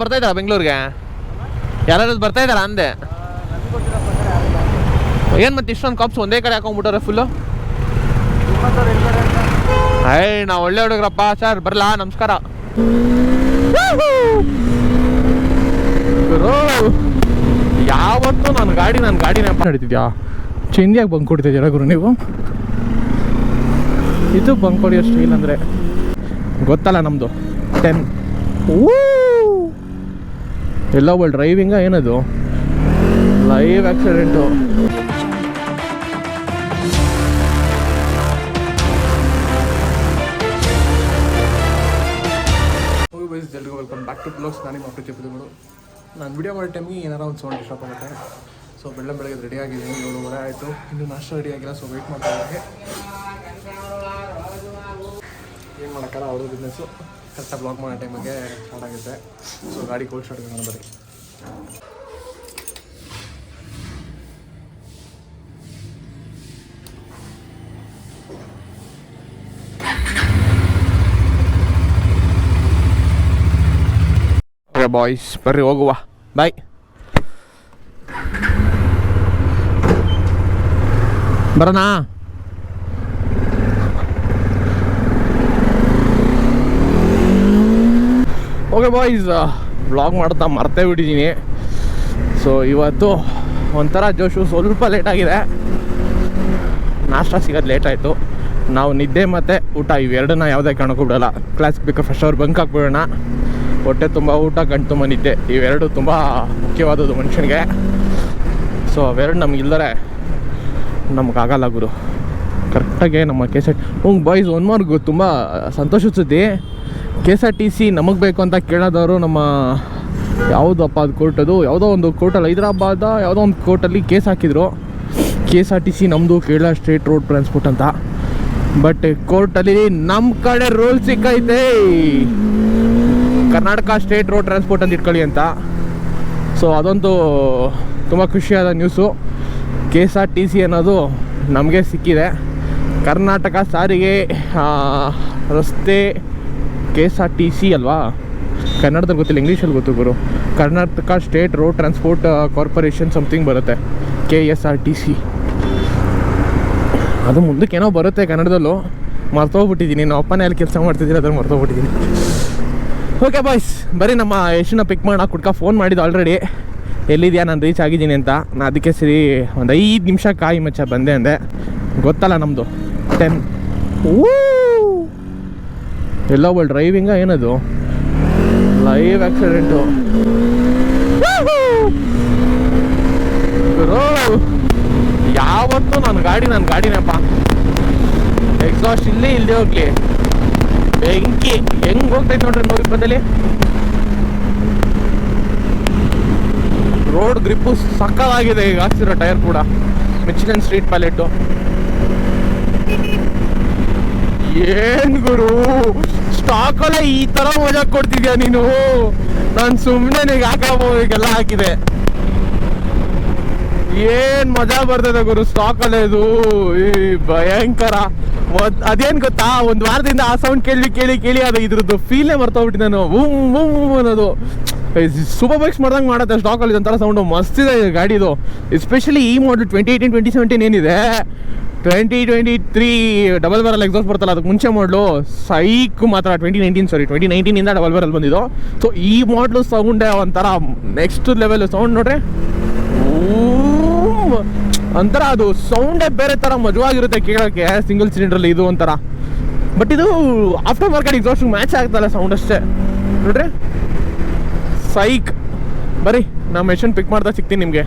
ಬರ್ತಾ ಇದ್ದಾರಾ ಬೆಂಗಳೂರಿಗೆ? ಯಾರು ಬರ್ತಾ ಇದ್ದಾರಾ ಅಂದೆ? ಏನು ಮತ್ತೆ ಇಷ್ಟೊಂದು ಕಾಪ್ಸ್ ಒಂದೇ ಕಡೆ ಹಾಕೊಂಡ್ಬಿಟ್ಟಾರೆ ಫುಲ್ಲು ಅಯ್ಯ ನಾವು ಒಳ್ಳೆ ಹುಡುಗ್ರಪ್ಪ ಸರ್ ಬರಲಾ ನಮಸ್ಕಾರ. ಯಾವತ್ತೂ ನನ್ನ ಗಾಡಿ ನನ್ನ ಗಾಡಿನೇ ನಡೀತಿದ್ಯಾ? ಚೇಂಜಿಯಾಗಿ ಬಂಕ್ ಕೊಡ್ತಿದ್ದೀರಾ ಗುರು ನೀವು? ಇದು ಬಂಕ್ ಹೊಡಿಯೋ ಸ್ಟೀಲ್ ಅಂದರೆ. ಗೊತ್ತಲ್ಲ ನಮ್ಮದು ಟೆನ್ ಎಲ್ಲ ಒಳ್ಳೆ ಡ್ರೈವಿಂಗ ಏನದು? ಲೈವ್ ಆಕ್ಸಿಡೆಂಟು ಎಲ್ರಿಗೂ ವೆಲ್ಕಮ್ ಬ್ಯಾಕ್ ಟು ಬ್ಲಾಗ್ಸ್ ನಾನು ನಿಮ್ಮ ಅಪ್ಪ ಚಿಪ್ಪದಿಗಳು ನಾನು ವಿಡಿಯೋ ಮಾಡೋ ಟೈಮಿಗೆ ಏನಾರ ಒಂದು ಸೌಂಡ್ ಡಿಸ್ಟರ್ಬ್ ಆಗುತ್ತೆ. ಸೊ ಬೆಳ್ಳ ಬೆಳಗ್ಗೆ ರೆಡಿ ಆಗಿದ್ದೀನಿ. ಏಳುವರೆ ಆಯಿತು. ಇನ್ನು ನಾಷ್ಟ ರೆಡಿ ಆಗಿಲ್ಲ ಸೊ ವೆಯ್ಟ್ ಮಾಡ್ತಾ ಇದ್ದೀನಿ. ಏನು ಮಾಡೋಕ್ಕಲ್ಲ ಅವ್ರ ಬಿಸ್ನೆಸ್ಸು ಕರೆಕ್ಟಾಗಿ ಬ್ಲಾಗ್ ಮಾಡೋ ಟೈಮಿಗೆ ಸ್ಟಾರ್ಟ್ ಆಗುತ್ತೆ. ಸೊ ಗಾಡಿ ಕೋಲ್ಡ್ ಸ್ಟಾರ್ಟ್ ಮಾಡೋಣ ಬರೀ. ಓಕೆ ಬಾಯ್ಸ್ ಬರ್ರಿ, ಹೋಗುವ. ಬಾಯ್ ಬರೋಣ? ಓಕೆ ಬಾಯ್ಸ್ ವ್ಲಾಗ್ ಮಾಡ್ತಾ ಮರ್ತೇ ಬಿಟ್ಟಿದ್ದೀನಿ ಸೊ ಇವತ್ತು ಒಂಥರ ಜೋಶು ಸ್ವಲ್ಪ ಲೇಟಾಗಿದೆ ನಾಷ್ಟ ಸಿಗೋದು ಲೇಟ್ ಆಯಿತು. ನಾವು ನಿದ್ದೆ ಮತ್ತು ಊಟ, ಇವೆರಡನ್ನ ಯಾವುದೇ ಕಾರಣಕ್ಕೂ ಬಿಡೋಲ್ಲ. ಕ್ಲಾಸ್ ಬೇಕು ಫಸ್ಟ್ ಅವ್ರು ಬಂಕ್ ಹಾಕ್ಬಿಡೋಣ. ಹೊಟ್ಟೆ ತುಂಬ ಊಟ, ಗಂಟು ತುಂಬ ನಿದ್ದೆ. ಇವೆರಡು ತುಂಬ ಮುಖ್ಯವಾದದ್ದು ಮನುಷ್ಯನಿಗೆ. ಸೊ ಅವೆರಡು ನಮ್ಗೆ ಇಲ್ಲದರೆ ನಮಗಾಗಲ್ಲ ಗುರು. ಕರೆಕ್ಟಾಗಿ ನಮ್ಮ ಕೆಸೆಟ್ ಹ್ಞೂ ಬಾಯ್ಸ್ ಒನ್ ಮಾರ್ಗು ತುಂಬ ಸಂತೋಷದ ಸುದ್ದಿ K S R T C ನಮಗೆ ಬೇಕು ಅಂತ ಕೇಳೋದವರು ನಮ್ಮ ಯಾವುದಪ್ಪ ಅದು ಕೋರ್ಟದು ಯಾವುದೋ ಒಂದು ಕೋರ್ಟಲ್ಲಿ ಹೈದರಾಬಾದ ಯಾವುದೋ ಒಂದು ಕೋರ್ಟಲ್ಲಿ ಕೇಸ್ ಹಾಕಿದ್ರು. K S R T C ನಮ್ಮದು ಕೇರಳ ಸ್ಟೇಟ್ ರೋಡ್ ಟ್ರಾನ್ಸ್ಪೋರ್ಟ್ ಅಂತ. ಬಟ್ ಕೋರ್ಟಲ್ಲಿ ನಮ್ಮ ಕಡೆ ರೂಲ್ ಸಿಕ್ಕೈತೆ. ಕರ್ನಾಟಕ ಸ್ಟೇಟ್ ರೋಡ್ ಟ್ರಾನ್ಸ್ಪೋರ್ಟ್ ಅಂತ ಇಟ್ಕೊಳ್ಳಿ ಅಂತ. ಸೊ ಅದೊಂದು ತುಂಬ ಖುಷಿಯಾದ news. K S R T C ಅನ್ನೋದು ನಮಗೆ ಸಿಕ್ಕಿದೆ. ಕರ್ನಾಟಕ ಸಾರಿಗೆ ರಸ್ತೆ K S R T C ಅಲ್ವಾ? ಕನ್ನಡದಲ್ಲಿ ಗೊತ್ತಿಲ್ಲ, ಇಂಗ್ಲೀಷಲ್ಲಿ ಗೊತ್ತು ಗುರು. Karnataka state road transport corporation something ಬರುತ್ತೆ. K S R T C ಅದು ಮುಂದಕ್ಕೆ ಏನೋ ಬರುತ್ತೆ ಕನ್ನಡದಲ್ಲೂ. ಮರ್ತೋಗ್ಬಿಟ್ಟಿದ್ದೀನಿ ನಾವು ಅಪ್ಪನೇ ಅಲ್ಲಿ ಕೆಲಸ ಮಾಡ್ತಿದ್ದೀನಿ ಅದನ್ನು ಮರ್ತೋಗ್ಬಿಟ್ಟಿದ್ದೀನಿ ಓಕೆ ಬಾಯ್ಸ್ ಬರೀ ನಮ್ಮ ಯಶನ ಪಿಕ್ ಮಾಡೋಣ. ಕುಡ್ಕ ಫೋನ್ ಮಾಡಿದ್ದು ಆಲ್ರೆಡಿ ಎಲ್ಲಿದೆಯಾ? ನಾನು ರೀಚ್ ಆಗಿದ್ದೀನಿ ಅಂತ. ನಾನು ಅದಕ್ಕೆ ಸರಿ ಒಂದು ಐದು ನಿಮಿಷ ಕಾಯಿ ಮಚ್ಚ ಬಂದೆ ಅಂದೆ. ಗೊತ್ತಲ್ಲ ನಮ್ಮದು ಟೆನ್ ಎಲ್ಲ ಒಳ್ಳೆ ಡ್ರೈವಿಂಗ ಏನದು? ಲೈವ್ ಆಕ್ಸಿಡೆಂಟು ಯಾವತ್ತೂ ನನ್ನ ಗಾಡಿ ನನ್ನ ಗಾಡಿನಪ್ಪ. ಎಕ್ಸಾಸ್ಟ್ ಇಲ್ಲೇ ಇಲ್ಲದೆ ಹೋಗ್ಲಿ. ಬೆಂಕಿ ಹೆಂಗ್ ಹೋಗ್ತೈತೆ ನೋಡ್ರಿ ನೋಡಿ ಇಪ್ಪತ್ತಲ್ಲಿ ರೋಡ್ ಗ್ರಿಪ್ಪು ಸಕ್ಕದಾಗಿದೆ ಈಗ ಹಾಕ್ಸಿರೋ ಟೈರ್ ಕೂಡ. ಮಿಚಿಗನ್ ಸ್ಟ್ರೀಟ್ ಪ್ಯಾಲೆಟು ಏನ್ ಗುರು? ಸ್ಟಾಕಲ್ಲ ಈ ತರ ಮಜಾ ಕೊಡ್ತಿದ್ಯಾ ನೀನು? ನಾನು ಸುಮ್ಮನೆ ನೀವು ಹಾಕಬೋದಕ್ಕೆಲ್ಲ ಹಾಕಿದೆ? ಏನ್ ಮಜಾ ಬರ್ತದೆ ಗುರು ಸ್ಟಾಕಲ್ಲೇ ಇದು? ಈ ಭಯಂಕರ. ಅದೇನ್ ಗೊತ್ತಾ? ಒಂದ್ ವಾರದಿಂದ ಆ ಸೌಂಡ್ ಕೇಳಿ ಕೇಳಿ ಕೇಳಿ ಅದು ಇದ್ರದ್ದು ಫೀಲೇ ಬರ್ತೋಗ್ಬಿಟ್ಟು ನಾನು. ಊಮ್ ಊಮ್ ಅನ್ನೋದು. ಸೂಪರ್ ಬೈಕ್ಸ್ ಮಾಡ್ದಂಗೆ ಮಾಡುತ್ತೆ ಸ್ಟಾಕಲ್ಲಿ ಒಂಥರ ಸೌಂಡು ಮಸ್ತ್ ಇದೆ ಗಾಡಿದು ಎಸ್ಪೆಷಲಿ ಈ model twenty eighteen twenty seventeen ಏನಿದೆ? Twenty twenty three double barrel exhaust ಬರ್ತಲ್ಲ ಅದಕ್ಕೆ ಮುಂಚೆ ಮಾಡಲು ಸೈಕ್ ಮಾತ್ರ ಟ್ವೆಂಟಿ ನೈನ್ಟೀನ್ ಸಾರಿ ಟ್ವೆಂಟಿ ನೈನ್ಟೀನಿಂದ ಡಬಲ್ ಬರಲ್ ಬಂದಿದ್ದು. ಸೊ ಈ ಮಾಡಲು ಸೌಂಡೇ ಒಂಥರ ನೆಕ್ಸ್ಟ್ ಲೆವೆಲ್ ಸೌಂಡ್ ನೋಡ್ರಿ ಒಂಥರ ಅದು ಸೌಂಡೇ ಬೇರೆ ಥರ ಮಜವಾಗಿರುತ್ತೆ ಕೇಳೋಕ್ಕೆ ಸಿಂಗಲ್ ಸಿಲಿಂಡ್ರಲ್ಲಿ ಇದು ಒಂಥರ. ಬಟ್ ಇದು ಆಫ್ಟರ್ ಮಾರ್ಕೆಟ್ ಎಕ್ಸಾಸ್ಟ್ ಮ್ಯಾಚ್ ಆಗ್ತಲ್ಲ ಸೌಂಡ್ ಅಷ್ಟೇ. ನೋಡ್ರಿ ಸೈಕ್ ಬರೀ ನಾ ಮೆಷನ್ ಪಿಕ್ ಮಾಡ್ತಾ ಸಿಗ್ತೀನಿ ನಿಮಗೆ.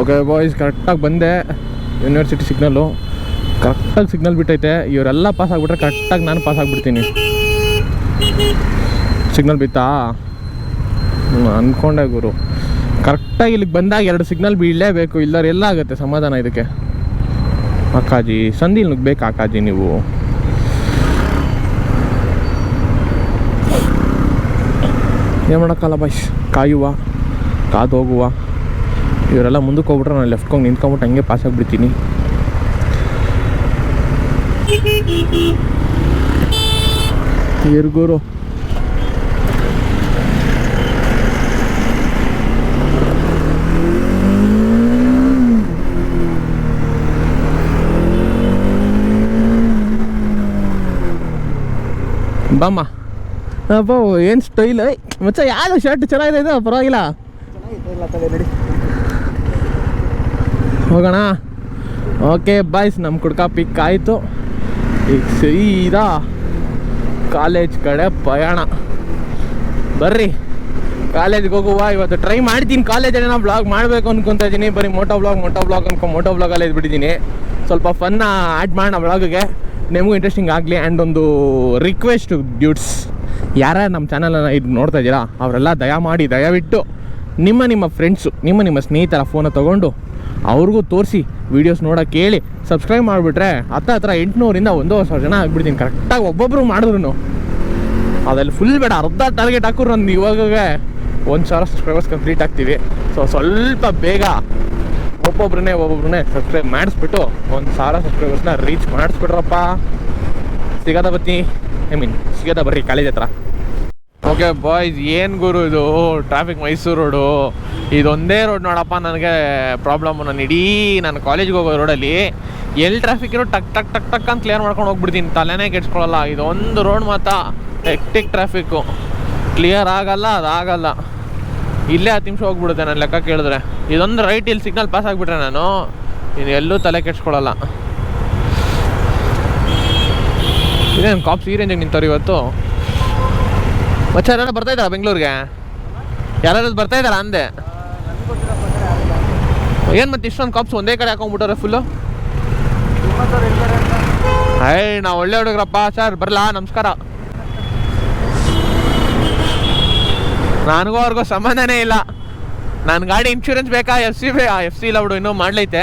ಓಕೆ ಬಾಯ್ಸ್ ಕರೆಕ್ಟಾಗಿ ಬಂದೆ. ಯೂನಿವರ್ಸಿಟಿ ಸಿಗ್ನಲ್ಲು ಕರೆಕ್ಟಾಗಿ ಸಿಗ್ನಲ್ ಬಿಟ್ಟೈತೆ. ಇವರೆಲ್ಲ ಪಾಸ್ ಆಗಿಬಿಟ್ರೆ ಕರೆಕ್ಟಾಗಿ ನಾನು ಪಾಸ್ ಆಗಿಬಿಡ್ತೀನಿ. ಸಿಗ್ನಲ್ ಬಿತ್ತಾ? ಅಂದ್ಕೊಂಡೆ ಗುರು. ಕರೆಕ್ಟಾಗಿ ಇಲ್ಲಿಗೆ ಬಂದಾಗ ಎರಡು ಸಿಗ್ನಲ್ ಬೀಳಲೇಬೇಕು. ಇಲ್ಲರ ಎಲ್ಲ ಆಗುತ್ತೆ ಸಮಾಧಾನ ಇದಕ್ಕೆ. ಅಕ್ಕಾಜಿ ಸಂದಿಲ್ ನುಗ್ಬೇಕು ಅಕ್ಕಾಜಿ ನೀವು? ಏನು ಮಾಡೋಕ್ಕಲ್ಲ ಬಾಯ್ಸ್? ಕಾಯುವ, ಕಾದೋಗುವ. ಇವರೆಲ್ಲ ಮುಂದಕ್ಕೆ ಹೋಗ್ಬಿಟ್ರೆ ನಾನು ಲೆಫ್ಟ್ ಹೋಗಿ ನಿಂತ್ಕೊಂಬಿಟ್ಟು ಹಂಗೆ ಪಾಸ್ ಆಗಿಬಿಡ್ತೀನಿ. ಎರ್ಗೂರು ಬಾಮ್ಮ. ಅಬ್ಬೋ ಏನು ಸ್ಟೈಲ್ ಮಚ್ಚ ಯಾವ ಶರ್ಟ್ ಚೆನ್ನಾಗಿದೆ? ಇದು ಪರವಾಗಿಲ್ಲ ಹೋಗೋಣ? ಓಕೆ ಬಾಯ್ಸ್ ನಮ್ಮ ಕುಡ್ಕ ಪಿಕ್ ಆಯಿತು. ಈಗ ಸೀದಾ ಕಾಲೇಜ್ ಕಡೆ ಪ್ರಯಾಣ ಬರ್ರಿ. ಕಾಲೇಜ್ಗೆ ಹೋಗುವ, ಇವತ್ತು ಟ್ರೈ ಮಾಡ್ತೀನಿ. ಕಾಲೇಜಲ್ಲಿ ನಾನು ಬ್ಲಾಗ್ ಮಾಡಬೇಕು ಅನ್ಕೊಂತ ಇದ್ದೀನಿ ಬರೀ ಮೋಟೋ ಬ್ಲಾಗ್ ಮೋಟೋ ಬ್ಲಾಗ್ ಅನ್ಕೊಂಡು ಮೋಟೋ ಬ್ಲಾಗಲ್ಲಿ ಇದ್ಬಿಟ್ಟಿದ್ದೀನಿ ಸ್ವಲ್ಪ ಫನ್ನ ಆ್ಯಡ್ ಮಾಡೋಣ ಬ್ಲಾಗ್ಗೆ ನಿಮಗೂ ಇಂಟ್ರೆಸ್ಟಿಂಗ್ ಆಗಲಿ. ಆ್ಯಂಡ್ ಒಂದು ರಿಕ್ವೆಸ್ಟ್ ಡ್ಯೂಟ್ಸ್ ಯಾರ್ಯಾರು ನಮ್ಮ ಚಾನಲನ್ನು ಇದು ನೋಡ್ತಾ ಇದ್ದೀರಾ? ಅವರೆಲ್ಲ ದಯಮಾಡಿ, ದಯವಿಟ್ಟು. ನಿಮ್ಮ ನಿಮ್ಮ ಫ್ರೆಂಡ್ಸು ನಿಮ್ಮ ನಿಮ್ಮ ಸ್ನೇಹಿತರ ಫೋನ ತೊಗೊಂಡು ಅವ್ರಿಗೂ ತೋರಿಸಿ ವೀಡಿಯೋಸ್ ನೋಡೋಕೆ ಹೇಳಿ ಸಬ್ಸ್ಕ್ರೈಬ್ ಮಾಡಿಬಿಟ್ರೆ ಹತ್ತ ಹತ್ರ ಎಂಟುನೂರಿಂದ ಒಂದೂವರೆ ಸಾವಿರ ಜನ ಆಗ್ಬಿಡ್ತೀನಿ. ಕರೆಕ್ಟಾಗಿ ಒಬ್ಬೊಬ್ಬರು ಮಾಡಿದ್ರು ಅದ್ರಲ್ಲಿ ಫುಲ್ ಬೇಡ, ಅರ್ಧ ಟಾರ್ಗೆಟ್ ಹಾಕೋರು ನಂದು. ಇವಾಗ ಒಂದು ಸಾವಿರ ಸಬ್ಸ್ಕ್ರೈಬರ್ಸ್ ಕಂಪ್ಲೀಟ್ ಆಗ್ತೀವಿ ಸೊ ಸ್ವಲ್ಪ ಬೇಗ ಒಬ್ಬೊಬ್ರನ್ನೇ ಒಬ್ಬೊಬ್ರನ್ನೇ ಸಬ್ಸ್ಕ್ರೈಬ್ ಮಾಡಿಸ್ಬಿಟ್ಟು ಒಂದು ಸಾವಿರ ಸಬ್ಸ್ಕ್ರೈಬರ್ಸ್ನ ರೀಚ್ ಮಾಡಿಸ್ಬಿಟ್ರಪ್ಪ ಸಿಗದ ಬತ್ತಿ ಐ ಮೀನ್ ಸಿಗದ ಬರ್ರಿ, ಕಾಲೇಜ್ ಹತ್ರ. ಓಕೆ ಬಾಯ್ಸ್ ಏನು ಗುರು ಇದು? ಟ್ರಾಫಿಕ್ ಮೈಸೂರು ರೋಡು ಇದೊಂದೇ ರೋಡ್ ನೋಡಪ್ಪ, ನನಗೆ ಪ್ರಾಬ್ಲಮ್ ನಾನು ಇಡೀ ನಾನು ಕಾಲೇಜ್ಗೆ ಹೋಗೋ ರೋಡಲ್ಲಿ ಎಲ್ಲಿ ಟ್ರಾಫಿಕ್ ಇರೋ ಟಕ್ ಟಕ್ ಟಕ್ ಟಕ್ ಅಂತ ಕ್ಲಿಯರ್ ಮಾಡ್ಕೊಂಡು ಹೋಗ್ಬಿಡ್ತೀನಿ. ತಲೆನೇ ಕೆಡ್ಸ್ಕೊಳ್ಳಲ್ಲ ಇದೊಂದು ರೋಡ್ ಮಾತ್ರ ಎಕ್ಟಿಕ್ ಟ್ರಾಫಿಕ್ಕು ಕ್ಲಿಯರ್ ಆಗಲ್ಲ, ಅದಾಗಲ್ಲ. ಇಲ್ಲೇ ಹತ್ತು ನಿಮಿಷ ಹೋಗ್ಬಿಡುತ್ತೆ ನಾನು ಲೆಕ್ಕ ಕೇಳಿದ್ರೆ. ಇದೊಂದು ರೈಟ್ ಇಲ್ಲಿ ಸಿಗ್ನಲ್ ಪಾಸ್ ಆಗಿಬಿಟ್ರೆ ನಾನು ಇನ್ನು ಎಲ್ಲೂ ತಲೆ ಕೆಡ್ಸ್ಕೊಳ್ಳಲ್ಲ ಇದೇನು ಕಾಪ್ಸ್ ಈ ರೇಂಜಿಗೆ ನಿಂತವ್ರು ಇವತ್ತು? ಮಚ್ಚ ಯಾರು ಬರ್ತಾ ಇದ್ದಾರಾ ಬೆಂಗಳೂರಿಗೆ? ಯಾರು ಬರ್ತಾ ಇದ್ದಾರಾ ಅಂದೆ? ಏನು ಮತ್ತೆ ಇಷ್ಟೊಂದು ಕಾಪ್ಸ್ ಒಂದೇ ಕಡೆ ಹಾಕೊಂಡ್ಬಿಟ್ಟವ್ರೆ ಫುಲ್ಲು ಅಯ್ಯ ನಾವು ಒಳ್ಳೆ ಹುಡುಗ್ರಪ್ಪ ಸರ್ ಬರಲಾ, ನಮಸ್ಕಾರ. ನನಗೂ ಅವ್ರಿಗೂ ಸಂಬಂಧನೇ ಇಲ್ಲ. ನನ್ನ ಗಾಡಿ ಇನ್ಶೂರೆನ್ಸ್ ಬೇಕಾ ಎಫ್ ಸಿ ಬೇಕಾ? ಎಫ್ ಸಿ ಇಲ್ಲ ಬಿಡು, ಇನ್ನೂ ಮಾಡ್ಲೈತೆ.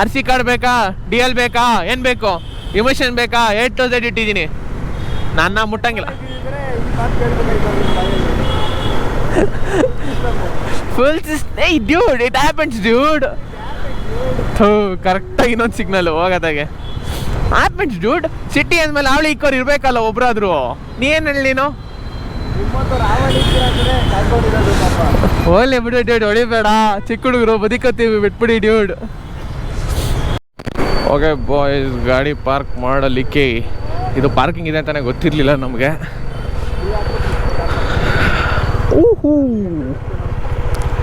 ಆರ್ ಸಿ ಕಾರ್ಡ್ ಬೇಕಾ? ಡಿ ಎಲ್ ಬೇಕಾ? ಏನು ಬೇಕು? ಇಮೋಷನ್ ಬೇಕಾ? ಏಟ್ ಟು ಝೆಡ್ ಇಟ್ಟಿದ್ದೀನಿ. ನನ್ನ ಮುಟ್ಟಂಗಿಲ್ಲ. Full hey dude it happens dude ಥೂ ಕರೆಕ್ಟಾಗಿ ಇನ್ನೊಂದು ಸಿಗ್ನಲ್ ಹೋಗೋದಾಗೆ. ಹ್ಯಾಪನ್ಸ್ ಡ್ಯೂಡ್ ಸಿಟಿ ಅಂದಮೇಲೆ ಅವಳಿ ಇಕ್ಕೋರು ಇರಬೇಕಲ್ಲ ಒಬ್ರಾದ್ರು. ನೀ ಏನು ಹೇಳಿ ನೀನು? ಹೋಗ್ಲಿ ಬಿಡು ಡ್ಯೂಡ್ ಹೊಡಿಬೇಡ. ಚಿಕ್ಕ ಹುಡುಗರು, ಬದುಕತ್ತೀವಿ, ಬಿಟ್ಬಿಡಿ ಡ್ಯೂಡ್ ಓಕೆ ಬಾಯ್ಸ್ ಗಾಡಿ ಪಾರ್ಕ್ ಮಾಡಲಿಕ್ಕೆ ಇದು ಪಾರ್ಕಿಂಗ್ ಇದೆ ಅಂತಾನೆ ಗೊತ್ತಿರಲಿಲ್ಲ ನಮಗೆ.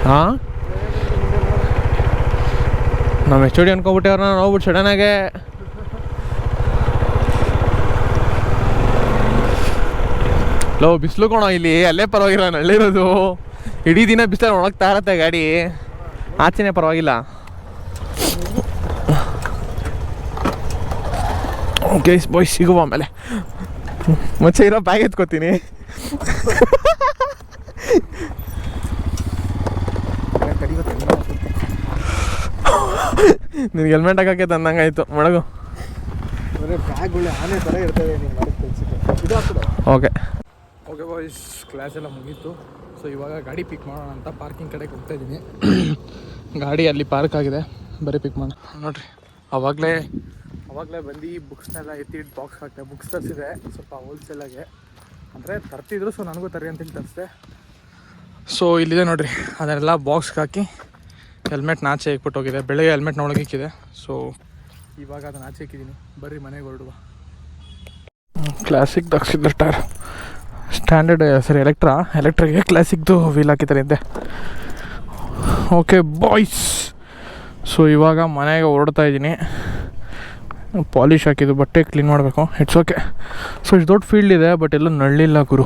ಹಾಂ? ನಮ್ಮ ಎಚ್ ಡಿ ಅನ್ಕೊಬಿಟ್ಟವ್ರನ್ನ ನೋಡ್ಬಿಟ್ಟು ಸಡನ್ನಾಗೆ ಲೋ, ಬಿಸಿಲು ಕೋಣ ಇಲ್ಲಿ. ಅಲ್ಲೇ ಪರವಾಗಿಲ್ಲ, ನಳ್ಳಿರೋದು. ಇಡೀ ದಿನ ಬಿಸಿಲು ಒಣಗ್ತಾ ಇರತ್ತೆ ಗಾಡಿ. ಆಚೆನೇ ಪರವಾಗಿಲ್ಲ. ಓಕೆ ಬಾಯ್ ಸಿಗುವ ಆಮೇಲೆ. ಮುಂಚೆ ಇರೋ ಬ್ಯಾಗ್ ಎತ್ಕೋತೀನಿ. ನಿನ್ಗೆ ಹೆಲ್ಮೆಟ್ ಹಾಕಕ್ಕೆ ತಂದಂಗಾಯ್ತು. ಮಡಗು. ಆನೆ ಥರ ಓಕೆ. ಓಕೆ ಬಾಯ್ಸ್ ಕ್ಲಾಸ್ ಎಲ್ಲ ಮುಗೀತು. ಸೊ ಇವಾಗ ಗಾಡಿ ಪಿಕ್ ಮಾಡೋಣ ಅಂತ ಪಾರ್ಕಿಂಗ್ ಕಡೆಗೆ ಹೋಗ್ತಾ ಇದ್ದೀನಿ ಗಾಡಿ ಅಲ್ಲಿ ಪಾರ್ಕ್ ಆಗಿದೆ. ಬರೀ ಪಿಕ್ ಮಾಡೋಣ ನೋಡ್ರಿ ಅವಾಗಲೇ ಅವಾಗಲೇ ಬಂದು ಬುಕ್ಸ್ನೆಲ್ಲ ಎತ್ತಿ ಬಾಕ್ಸ್ ಹಾಕ್ತೆ ಬುಕ್ಸ್ ತರಿಸಿದೆ. ಸ್ವಲ್ಪ ಹೋಲ್ಸೇಲಾಗೆ ಅಂದರೆ ತರ್ತಿದ್ರು ಸೊ ನನಗೂ ತರಿ ಅಂತೇಳಿ ತರಿಸಿದೆ ಸೊ ಇಲ್ಲಿದೆ ನೋಡಿರಿ. ಅದನ್ನೆಲ್ಲ ಬಾಕ್ಸ್ಗೆ ಹಾಕಿ ಹೆಲ್ಮೆಟ್ ನಾಚೆ ಇಕ್ಬಿಟ್ಟು ಹೋಗಿದೆ. ಬೆಳಗ್ಗೆ ಹೆಲ್ಮೆಟ್ ನೋಡೋಕಿದೆ ಸೊ ಇವಾಗ ಅದನ್ನ ಆಚೆ ಇಕ್ಕಿದ್ದೀನಿ. ಬರ್ರಿ ಮನೆಗೆ ಹೊರಡುವ. ಕ್ಲಾಸಿಕ್ ದಕ್ಷಿಣ ಟೈರ್ ಸ್ಟ್ಯಾಂಡರ್ಡ್ ಸರಿ ಎಲೆಕ್ಟ್ರಾ ಎಲೆಕ್ಟ್ರಿಗೆ ಕ್ಲಾಸಿಕ್ದು ವೀಲ್ ಹಾಕಿದ್ದಾರೆ ಹಿಂದೆ. ಓಕೆ ಬಾಯ್ಸ್ ಸೊ ಇವಾಗ ಮನೆಗೆ ಹೊರಡ್ತಾ ಇದ್ದೀನಿ. ಪಾಲಿಶ್ ಹಾಕಿದ್ದು, ಬಟ್ಟೆ ಕ್ಲೀನ್ ಮಾಡಬೇಕು. ಇಟ್ಸ್ ಓಕೆ ಸೊ ಇಷ್ಟು ದೊಡ್ಡ ಫೀಲ್ಡ್ ಇದೆ ಬಟ್ ಎಲ್ಲೂ ನಳ್ಳಿಲ್ಲ ಗುರು.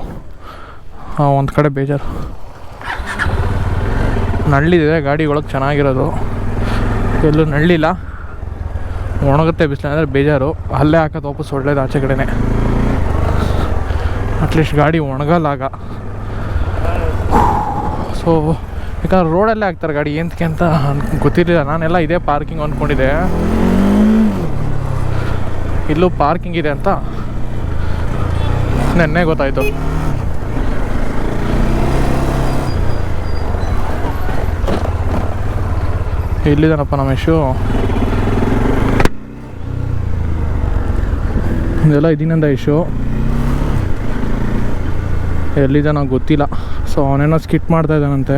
ಒಂದು ಕಡೆ ಬೇಜಾರು. ನಳ್ಳಿದೆ, ಗಾಡಿ ಒಳಗೆ ಚೆನ್ನಾಗಿರೋದು. ಎಲ್ಲೂ ನಳ್ಳಿಲ್ಲ. ಒಣಗುತ್ತೆ ಬಿಸಿಲು, ಅಂದರೆ ಬೇಜಾರು. ಅಲ್ಲೇ ಹಾಕೋದು ವಾಪಸ್ ಒಳ್ಳೇದು ಆಚೆ ಕಡೆನೇ. ಅಟ್ಲೀಸ್ಟ್ ಗಾಡಿ ಒಣಗಲ್ಲಾಗ ಸೊ ಯಾಕಂದ್ರೆ ರೋಡಲ್ಲೇ ಹಾಕ್ತಾರೆ ಗಾಡಿ. ಏನಕ್ಕೆ ಅಂತ ಗೊತ್ತಿರಲಿಲ್ಲ. ನಾನೆಲ್ಲ ಇದೇ ಪಾರ್ಕಿಂಗ್ ಅಂದ್ಕೊಂಡಿದ್ದೆ ಇಲ್ಲೂ ಪಾರ್ಕಿಂಗ್ ಇದೆ ಅಂತ. ನೆನ್ನೆ ಗೊತ್ತಾಯಿತು. ಎಲ್ಲಿದ್ದಾನಪ್ಪ ನಮ್ಮ ಇಶ್ಯೂ ಇದೆಲ್ಲ ಇದೀನಂದ ಇಶ್ಯೂ ಎಲ್ಲಿದೆ ನಂಗೆ ಗೊತ್ತಿಲ್ಲ. ಸೊ ಅವನೇನೋ ಸ್ಕಿಟ್ ಮಾಡ್ತಾ ಇದ್ದಾನಂತೆ.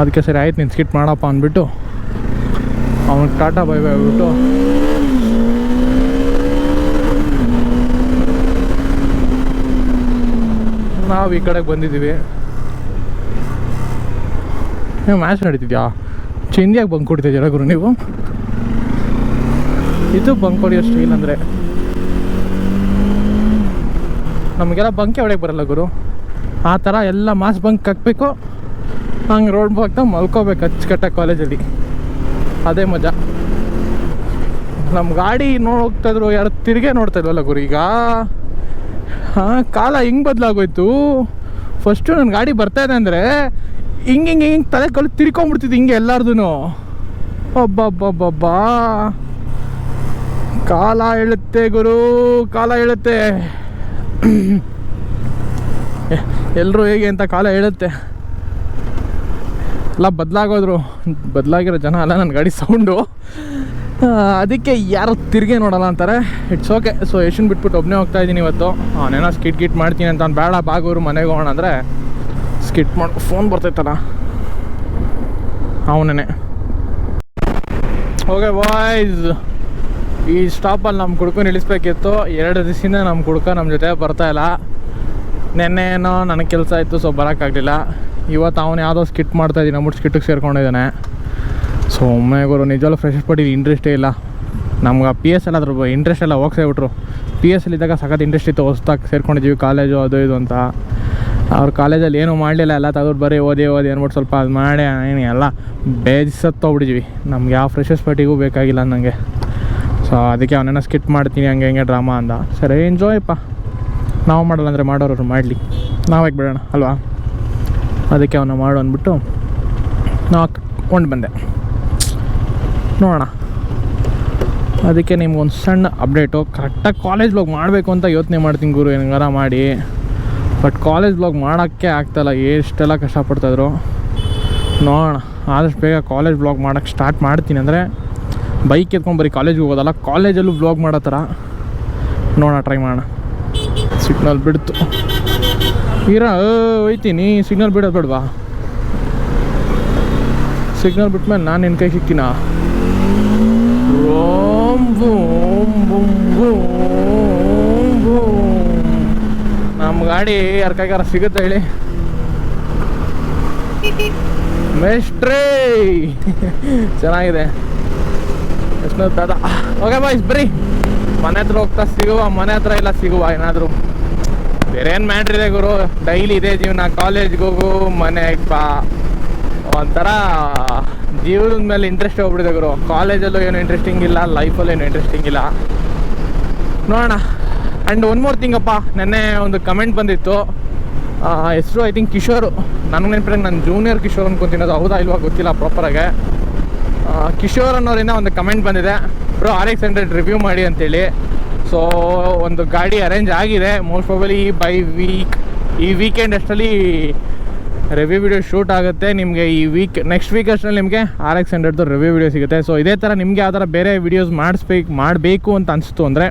ಅದಕ್ಕೆ ಸರಿ ಆಯ್ತು, ನೀನು ಸ್ಕಿಟ್ ಮಾಡಪ್ಪ ಅಂದ್ಬಿಟ್ಟು. ಅವನಿಗೆ ಟಾಟಾ ಬೈ ಬೈ ಆಗ್ಬಿಟ್ಟು ನಾವು ಈ ಕಡೆಗೆ ಬಂದಿದ್ದೀವಿ. ನೀವು ಮ್ಯಾಚ್ ನಡೀತಿದ್ಯಾ? ಚಿಂದಿಯಾಗಿ ಬಂಕ್ ಕೊಡ್ತಿದ್ದೀರಾ ಗುರು ನೀವು? ಇದು ಬಂಕ್ ಹೊಡಿಯೋ ಸ್ಟೈಲ್ ಅಂದರೆ? ನಮಗೆಲ್ಲ ಬಂಕೆ ಹೊಡೆಯಕ್ಕೆ ಬರಲ್ಲ ಗುರು. ಆ ಥರ ಎಲ್ಲ ಮಾಸ್ ಬಂಕ್ ಹಾಕಬೇಕು. ಹಂಗೆ ರೋಡ್ ಬಾಗ್ತಾ ಮಲ್ಕೋಬೇಕು ಅಚ್ಚುಕಟ್ಟ ಕಾಲೇಜಲ್ಲಿ ಅದೇ ಮಜಾ. ನಮ್ಮ ಗಾಡಿ ನೋಡೋಗ್ತಾಯಿದ್ರು ಯಾರು ತಿರುಗೇ ನೋಡ್ತಾ ಇಲ್ವಲ್ಲ ಗುರು ಈಗ? ಹಾಂ, ಕಾಲ ಹಿಂಗೆ ಬದಲಾಗೋಯ್ತು? ಫಸ್ಟು ನನ್ನ ಗಾಡಿ ಬರ್ತಾಯಿದೆ ಅಂದರೆ ಹಿಂಗೆ ಹಿಂಗೆ ಹಿಂಗೆ ತಲೆ ಕಲ್ಲು ತಿರ್ಕೊಂಬಿಡ್ತಿದ್ದು ಹಿಂಗೆ ಎಲ್ಲಾರ್ದು ಒಬ್ಬಬ್ಬಬ್ಬಬ್ಬಾ ಕಾಲ ಹೇಳುತ್ತೆ ಗುರು, ಕಾಲ ಹೇಳುತ್ತೆ ಎಲ್ಲರೂ ಹೇಗೆ ಅಂತ ಕಾಲ ಹೇಳುತ್ತೆ ಎಲ್ಲ ಬದಲಾಗೋದ್ರು. ಬದಲಾಗಿರೋ ಜನ ಅಲ್ಲ ನನ್ನ ಗಾಡಿ ಸೌಂಡು. ಅದಕ್ಕೆ ಯಾರು ತಿರುಗಿ ನೋಡಲ್ಲ ಅಂತಾರೆ. ಇಟ್ಸ್ ಓಕೆ ಸೊ ಯಶನ್ ಬಿಟ್ಬಿಟ್ಟು ಒಬ್ಬನೇ ಹೋಗ್ತಾ ಇದ್ದೀನಿ ಇವತ್ತು. ಅವನೇನೋ ಸ್ಕಿಟ್ ಗಿಟ್ ಮಾಡ್ತೀನಿ ಅಂತ ಬೇಡ ಬಾಗೋರು ಮನೆಗೆ ಹೋಗೋಣ ಅಂದರೆ. ಸ್ಕಿಟ್ ಮಾಡಿ ಫೋನ್ ಬರ್ತೈತಲ್ಲ. ಅವನೇ ಓಕೆ ಬಾಯ್ಸ್ ಈ ಸ್ಟಾಪಲ್ಲಿ ನಮ್ಮ ಕುಡ್ಕೊಂಡು ಇಳಿಸ್ಬೇಕಿತ್ತು ಎರಡು ದಿವಸದಿಂದ ನಮ್ಮ ಕುಡ್ಕ ನಮ್ಮ ಜೊತೆ ಬರ್ತಾ ಇಲ್ಲ. ನೆನ್ನೆ ಏನೋ ನನಗೆ ಕೆಲಸ ಇತ್ತು ಸೊ ಬರೋಕ್ಕಾಗಲಿಲ್ಲ. ಇವತ್ತು ಅವನು ಯಾವುದೋ ಸ್ಕಿಟ್ ಮಾಡ್ತಾ ಇದ್ದೀನಿ ಅಂದ್ಬಿಟ್ಟು ಸ್ಕಿಟ್ಟಿಗೆ ಸೇರ್ಕೊಂಡಿದ್ದಾನೆ ಸೊ ಒಮ್ಮೆ ಗುರು ನಿಜವಲ್ಲೂ ಫ್ರೆಶ್ ಪಡಿ ಇಂಟ್ರೆಸ್ಟೇ ಇಲ್ಲ. ನಮ್ಗೆ ಪಿ ಎಸ್ ಎಲ್ ಅದ್ರ ಇಂಟ್ರೆಸ್ಟ್ ಎಲ್ಲ ಹೋಗ್ಸೇಬಿಟ್ರು ಪಿ ಎಸ್ ಎಲ್ ಇದ್ದಾಗ ಸಖತ್ ಇಂಟ್ರೆಸ್ಟ್ ಇತ್ತು, ಹೊಸ್ದಾಗಿ ಸೇರ್ಕೊಂಡಿದ್ದೀವಿ ಕಾಲೇಜು ಅದು ಇದು ಅಂತ. ಅವ್ರ ಕಾಲೇಜಲ್ಲಿ ಏನೂ ಮಾಡಲಿಲ್ಲ, ಎಲ್ಲ ತೆಗೆದು ಬರೀ ಓದಿ ಓದಿ ಅಂದ್ಬಿಟ್ಟು ಸ್ವಲ್ಪ ಅದು ಮಾಡಿ, ಏನು ಎಲ್ಲ ಬೇಜಸತ್ತೋಗ್ಬಿಟ್ಟಿದ್ವಿ ನಮ್ಗೆ ಯಾವ ಫ್ರೆಶಸ್ ಪಾರ್ಟಿಗೂ ಬೇಕಾಗಿಲ್ಲ ನನಗೆ ಸೊ ಅದಕ್ಕೆ ಅವನೇನೋ ಸ್ಕಿಟ್ ಮಾಡ್ತೀನಿ, ಹಂಗೆ, ಹಿಂಗೆ ಡ್ರಾಮಾ ಅಂದ ಸರಿ ಎಂಜಾಯಪ್ಪ ನಾವು ಮಾಡಲ್ಲ ಅಂದರೆ ಮಾಡೋರು ಮಾಡಲಿ. ನಾವೇ ಬಿಡೋಣ, ಅಲ್ವಾ? ಅದಕ್ಕೆ ಅವನ್ನ ಮಾಡು ಅಂದ್ಬಿಟ್ಟು ನಾವು ಕೊಂಡು ಬಂದೆ. ನೋಡೋಣ. ಅದಕ್ಕೆ ನಿಮ್ಗೆ ಒಂದು ಸಣ್ಣ ಅಪ್ಡೇಟು ಕರೆಕ್ಟಾಗಿ ಕಾಲೇಜ್ ಹೋಗಿ ಮಾಡಬೇಕು ಅಂತ ಯೋಚನೆ ಮಾಡ್ತೀನಿ ಗುರು ಹೆಂಗಾರ ಮಾಡಿ. ಬಟ್ ಕಾಲೇಜ್ ಬ್ಲಾಗ್ ಮಾಡೋಕ್ಕೆ ಆಗ್ತಾಯಿಲ್ಲ ಎಷ್ಟೆಲ್ಲ ಕಷ್ಟಪಡ್ತಾಯಿದ್ರು ನೋಡೋಣ. ಆದಷ್ಟು ಬೇಗ ಕಾಲೇಜ್ ಬ್ಲಾಗ್ ಮಾಡೋಕ್ಕೆ ಸ್ಟಾರ್ಟ್ ಮಾಡ್ತೀನಿ ಅಂದರೆ ಬೈಕ್ ಎತ್ಕೊಂಡು ಬರೀ ಕಾಲೇಜ್ಗೆ ಹೋಗೋದಲ್ಲ ಕಾಲೇಜಲ್ಲೂ ಬ್ಲಾಗ್ ಮಾಡೋ ಥರ. ನೋಡೋಣ ಟ್ರೈ ಮಾಡೋಣ. ಸಿಗ್ನಲ್ ಬಿಡ್ತು. ಇರ ಒಯ್ತೀನಿ ಸಿಗ್ನಲ್ ಬಿಡೋದು ಬೇಡವಾ? ಸಿಗ್ನಲ್ ಬಿಟ್ಮೇಲೆ ನಾನು ನಿನ್ನ ಕೈ ಸಿಕ್ಕಿನ ಓಂ. ನಮ್ಮ ಗಾಡಿ ಯಾರ ಕೈಗಾರ ಸಿಗುತ್ತೆ ಹೇಳಿ? ಮೇಸ್ಟ್ರೇ ಚೆನ್ನಾಗಿದೆ. ಎಷ್ಟು ದಾದ ಓಕೆ ಬಾಯ್ಸ್ ಬರ್ರಿ. ಮನೆ ಹತ್ರ ಹೋಗ್ತಾ ಸಿಗುವ, ಮನೆ ಹತ್ರ ಎಲ್ಲ ಸಿಗುವ, ಏನಾದರೂ. ಬೇರೆ ಏನು ಮ್ಯಾಟ್ರಿದೆ ಗುರು? ಡೈಲಿ ಇದೆ ಜೀವನ ಕಾಲೇಜ್ಗೆ ಹೋಗು, ಮನೆ ಬಾ. ಒಂಥರ ಜೀವನದ ಮೇಲೆ ಇಂಟ್ರೆಸ್ಟ್ ಹೋಗ್ಬಿಟ್ಟಿದೆ ಗುರು. ಕಾಲೇಜಲ್ಲೂ ಏನು ಇಂಟ್ರೆಸ್ಟಿಂಗ್ ಇಲ್ಲ ಲೈಫಲ್ಲೂ ಏನು ಇಂಟ್ರೆಸ್ಟಿಂಗ್ ಇಲ್ಲ. ನೋಡೋಣ. ಆ್ಯಂಡ್ ಒನ್ ಮೋರ್ ಥಿಂಗ್ ಅಪ್ಪ. ನೆನ್ನೆ ಒಂದು ಕಮೆಂಟ್ ಬಂದಿತ್ತು. ಹೆಸರು ಐ ಥಿಂಕ್ ಕಿಶೋರ್. ನನಗೆ ನೆನಪಿಡಂಗೆ ನಾನು ಜೂನಿಯರ್ ಕಿಶೋರ್ ಅನ್ಕೊತೀನಿ ಅದು ಹೌದಾ ಇಲ್ವಾ ಗೊತ್ತಿಲ್ಲ ಪ್ರಾಪರಾಗೆ ಕಿಶೋರ್ ಅನ್ನೋರಿಂದ ಒಂದು ಕಮೆಂಟ್ ಬಂದಿದೆ. Bro R X hundred review ಮಾಡಿ ಅಂತೇಳಿ. ಸೊ ಒಂದು ಗಾಡಿ ಅರೇಂಜ್ ಆಗಿದೆ. ಮೋಸ್ಟ್ ಪ್ರಾಬಲಿ ಬೈ ವೀಕ್ ಈ ವೀಕೆಂಡ್ ಅಷ್ಟರಲ್ಲಿ ರಿವ್ಯೂ ವಿಡಿಯೋ ಶೂಟ್ ಆಗುತ್ತೆ. ನಿಮಗೆ ಈ ವೀಕ್ ನೆಕ್ಸ್ಟ್ ವೀಕ್ ಅಷ್ಟರಲ್ಲಿ ನಿಮಗೆ R X hundred review video ಸಿಗುತ್ತೆ. ಸೊ ಇದೇ ಥರ ನಿಮಗೆ ಯಾವ ಥರ ಬೇರೆ ವೀಡಿಯೋಸ್ ಮಾಡಿಸ್ಬೇಕು, ಮಾಡಬೇಕು ಅಂತ ಅನಿಸ್ತು ಅಂದರೆ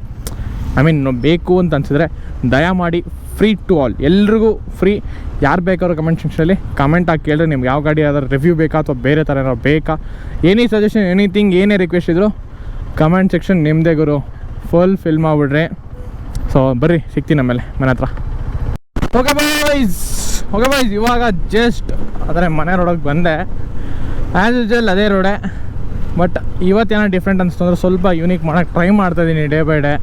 ಐ ಮೀನ್ ಬೇಕು ಅಂತ ಅನಿಸಿದ್ರೆ ದಯಮಾಡಿ ಫ್ರೀ ಟು ಆಲ್ ಎಲ್ರಿಗೂ ಫ್ರೀ ಯಾರು ಬೇಕಾದ್ರೂ ಕಮೆಂಟ್ ಸೆಕ್ಷನಲ್ಲಿ ಕಮೆಂಟ್ ಹಾಕಿ ಕೇಳಿದ್ರೆ ನಿಮ್ಗೆ ಯಾವ ಗಾಡಿ ಯಾವ್ದಾದ್ರು ರಿವ್ಯೂ ಬೇಕಾ ಅಥವಾ ಬೇರೆ ಥರ ಏನಾದ್ರು ಬೇಕಾ? ಎನಿ ಸಜೆಷನ್ ಎನಿಥಿಂಗ್ ಏನೇ ರಿಕ್ವೆಸ್ಟ್ ಇದ್ರು ಕಮೆಂಟ್ ಸೆಕ್ಷನ್ ನಿಮ್ಮದೇ ಗುರು. ಫುಲ್ ಫಿಲ್ ಮಾಡಿಬಿಡ್ರಿ. ಸೊ ಬರ್ರಿ, ಸಿಗ್ತೀನಿ ಆಮೇಲೆ ಮನೆ ಹತ್ರ. ಓಕೆ ಬಾಯ್ಸ್ ಓಕೆ ಬಾಯ್ಸ್ ಇವಾಗ ಜಸ್ಟ್ ಅದರ ಮನೆ ರೋಡಕ್ಕೆ ಬಂದೆ. ಆ್ಯಸ್ ಯೂಶಲ್ ಅದೇ ರೋಡೆ ಬಟ್ ಇವತ್ತೇನೋ ಡಿಫ್ರೆಂಟ್ ಅನಿಸ್ತು ಅಂದರೆ ಸ್ವಲ್ಪ ಯೂನಿಕ್ ಮಾಡೋಕ್ಕೆ ಟ್ರೈ ಮಾಡ್ತಾಯಿದ್ದೀನಿ ಡೇ ಬೈ ಡೇ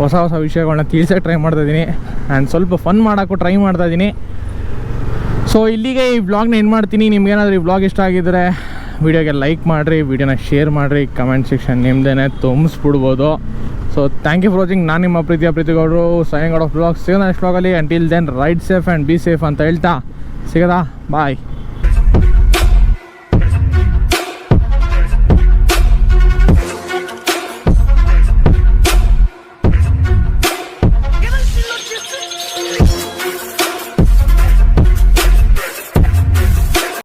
ಹೊಸ ಹೊಸ ವಿಷಯಗಳನ್ನ ತಿಳಿಸೋಕೆ ಟ್ರೈ ಮಾಡ್ತಾಯಿದ್ದೀನಿ ಆ್ಯಂಡ್ ಸ್ವಲ್ಪ ಫನ್ ಮಾಡೋಕ್ಕೂ ಟ್ರೈ ಮಾಡ್ತಾಯಿದ್ದೀನಿ ಸೊ ಇಲ್ಲಿಗೆ ಈ ವ್ಲಾಗ್ನ ಏನು ಮಾಡ್ತೀನಿ. ನಿಮ್ಗೇನಾದರೂ ಈ ವ್ಲಾಗ್ ಇಷ್ಟ ಆಗಿದ್ದರೆ ವಿಡಿಯೋಗೆ ಲೈಕ್ ಮಾಡಿರಿ ವಿಡಿಯೋನ ಶೇರ್ ಮಾಡಿರಿ ಕಮೆಂಟ್ ಸೆಕ್ಷನ್ ನಿಮ್ಮದೇ ತುಂಬಿಸ್ಬಿಡ್ಬೋದು. So thank you for watching ನಾನು ನಿಮ್ಮ ಪ್ರೀತಿಯ ಪ್ರೀತಿಗೌಡರು ಸೈನಿಂಗ್ ಆಫ್ ಬ್ಲಾಗ್ ಸಿಗೋಣ next ಬ್ಲಾಗಲ್ಲಿ until then ride safe and be safe ಅಂತ ಹೇಳ್ತಾ ಸಿಗದಾ? ಬಾಯ್